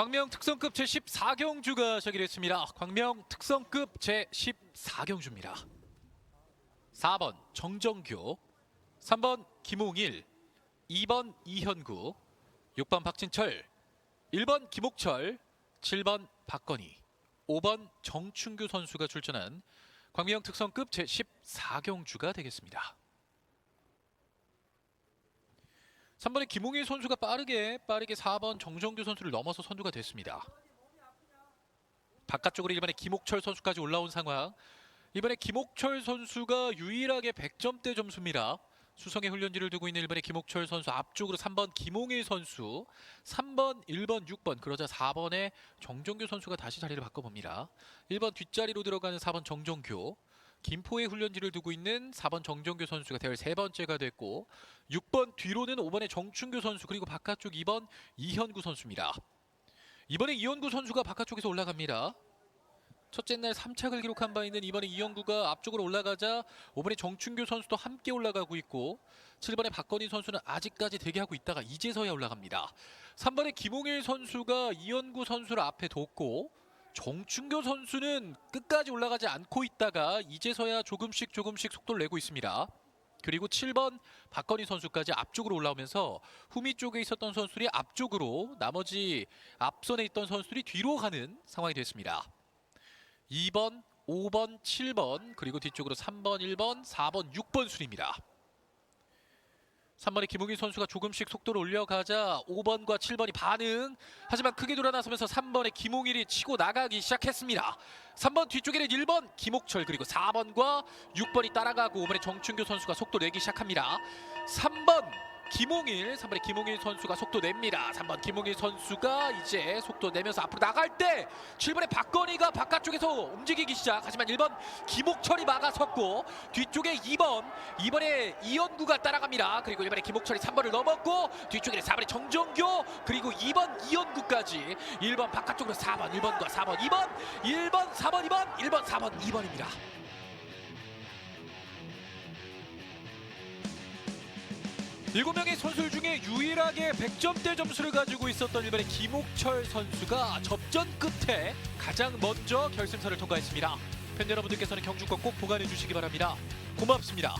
광명 특성급 제14경주가 시작이 됐습니다. 광명 특성급 제14경주입니다. 4번 정정교, 3번 김홍일, 2번 이현구, 6번 박진철, 1번 김옥철, 7번 박건희, 5번 정춘규 선수가 출전한 광명 특성급 제14경주가 되겠습니다. 3번의 김홍일 선수가 빠르게 빠르게 4번 정정규 선수를 넘어서 선두가 됐습니다. 바깥쪽으로 이번에 김옥철 선수까지 올라온 상황. 이번에 김옥철 선수가 유일하게 100점대 점수입니다. 수성의 훈련지를 두고 있는 일본의 김옥철 선수 앞쪽으로 3번 김홍일 선수 3번 1번 6번 그러자 4번에 정정규 선수가 다시 자리를 바꿔봅니다 1번 뒷자리로 들어가는 4번 정정규 김포의 훈련지를 두고 있는 4번 정정규 선수가 대열 세 번째가 됐고 6번 뒤로는 5번의 정춘규 선수 그리고 바깥쪽 2번 이현구 선수입니다 이번에 이현구 선수가 바깥쪽에서 올라갑니다 첫째 날 3착을 기록한 바 있는 이번에 이영구가 앞쪽으로 올라가자 5번의 정춘규 선수도 함께 올라가고 있고 7번의 박건희 선수는 아직까지 대기하고 있다가 이제서야 올라갑니다. 3번의 김홍일 선수가 이현구 선수를 앞에 뒀고 정춘규 선수는 끝까지 올라가지 않고 있다가 이제서야 조금씩 조금씩 속도를 내고 있습니다. 그리고 7번 박건희 선수까지 앞쪽으로 올라오면서 후미 쪽에 있었던 선수들이 앞쪽으로 나머지 앞선에 있던 선수들이 뒤로 가는 상황이 됐습니다. 2번, 5번, 7번 그리고 뒤쪽으로 3번, 1번, 4번, 6번 순입니다. 3번의 김웅일 선수가 조금씩 속도를 올려가자 5번과 7번이 반응 하지만 크게 돌아 나서면서 3번의 김웅일이 치고 나가기 시작했습니다. 3번 뒤쪽에는 1번 김옥철 그리고 4번과 6번이 따라가고 5번의 정춘규 선수가 속도 내기 시작합니다. 3번 김홍일, 3번의 김홍일 선수가 속도 냅니다. 3번 김홍일 선수가 이제 속도 내면서 앞으로 나갈 때 7번의 박건희가 바깥쪽에서 움직이기 시작. 하지만 1번 김옥철이 막아섰고 뒤쪽에 2번, 2번에 이현구가 따라갑니다. 그리고 1번에 김옥철이 3번을 넘었고 뒤쪽에 4번의 정정교 그리고 2번 이현구까지 1번 바깥쪽으로 4번, 1번과 4번, 2번, 1번, 4번, 2번, 1번, 4번, 2번입니다. 일곱 명의 선수 중에 유일하게 100점대 점수를 가지고 있었던 일본의 김옥철 선수가 접전 끝에 가장 먼저 결승선을 통과했습니다. 팬 여러분들께서는 경주권 꼭 보관해 주시기 바랍니다. 고맙습니다.